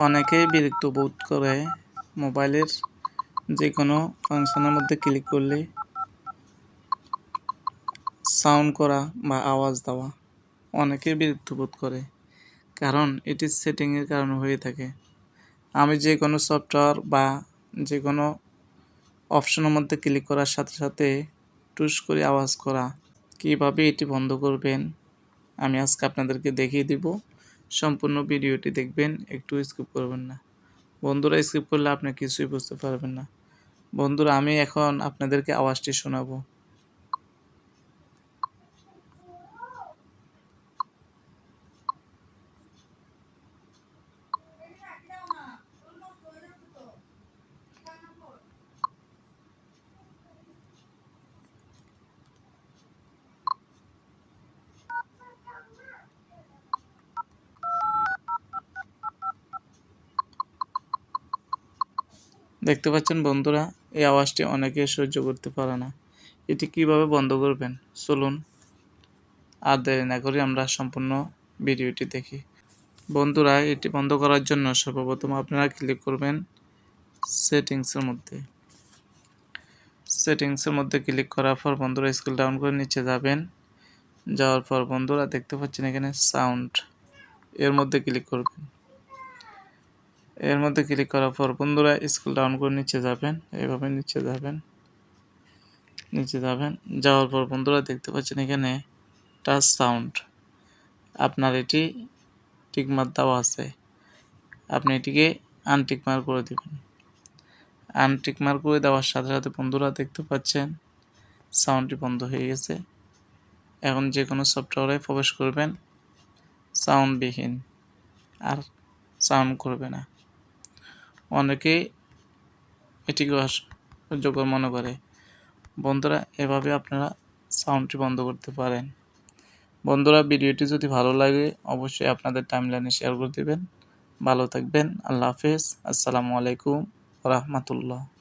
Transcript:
অনেকেই বিরক্ত বোধ করে মোবাইলের যে কোনো ফাংশনের মধ্যে ক্লিক করলে সাউন্ড করা বা আওয়াজ দেওয়া অনেকেই বিরক্ত বোধ করে, কারণ এটি সেটিংয়ের কারণে হয়ে থাকে। আমি যে কোনো সফটওয়্যার বা যে কোনো অপশনের মধ্যে ক্লিক করার সাথে সাথে টুস করে আওয়াজ করা। কীভাবে এটি বন্ধ করবেন? আমি আজকে আপনাদেরকে দেখিয়ে দিব। সম্পূর্ণ ভিডিওটি দেখবেন, একটু স্কিপ করবেন না। বন্ধুরা স্কিপ করলে আপনি কিছুই বুঝতে পারবেন না। বন্ধুরা, আমি এখন আপনাদেরকে আওয়াজটি শোনাবো। দেখতে পাচ্ছেন বন্ধুরা, এই আওয়াজটি অনেকে সহ্য করতে পারে না। এটি কীভাবে বন্ধ করবেন? চলুন, আর দেরি না করে আমরা সম্পূর্ণ ভিডিওটি দেখি। বন্ধুরা, এটি বন্ধ করার জন্য সর্বপ্রথম আপনারা ক্লিক করবেন সেটিংসের মধ্যে। সেটিংসের মধ্যে ক্লিক করার পর বন্ধুরা স্কুল ডাউন করে নিচে যাবেন। যাওয়ার পর বন্ধুরা, দেখতে পাচ্ছেন এখানে সাউন্ড এর মধ্যে ক্লিক করবেন। এর মধ্যে ক্লিক করার পর বন্ধুরা স্কুল ডাউন করে নিচে যাবেন, এভাবে নিচে যাবেন নিচে যাবেন, যাওয়ার পর বন্ধুরা দেখতে পাচ্ছেন এখানে টাচ সাউন্ড আপনার এটি টিকমার দেওয়া আছে, আপনি এটিকে আনটিকমার করে দেবেন। আনটিকমার করে দেওয়ার সাথে সাথে বন্ধুরা দেখতে পাচ্ছেন সাউন্ডটি বন্ধ হয়ে গেছে। এখন যে কোনো সফটওয়্যারে প্রবেশ করবেন সাউন্ডবিহীন আর সাউন্ড করবে না। অনেকেই এটিকে অসহ্যকর মনে করে। বন্ধুরা, এভাবে আপনারা সাউন্ডটি বন্ধ করতে পারেন। বন্ধুরা, ভিডিওটি যদি ভালো লাগে, অবশ্যই আপনাদের টাইমলাইনে শেয়ার করে দেবেন। ভালো থাকবেন। আল্লাহ হাফেজ। আসসালামু আলাইকুম রহমতুল্লাহ।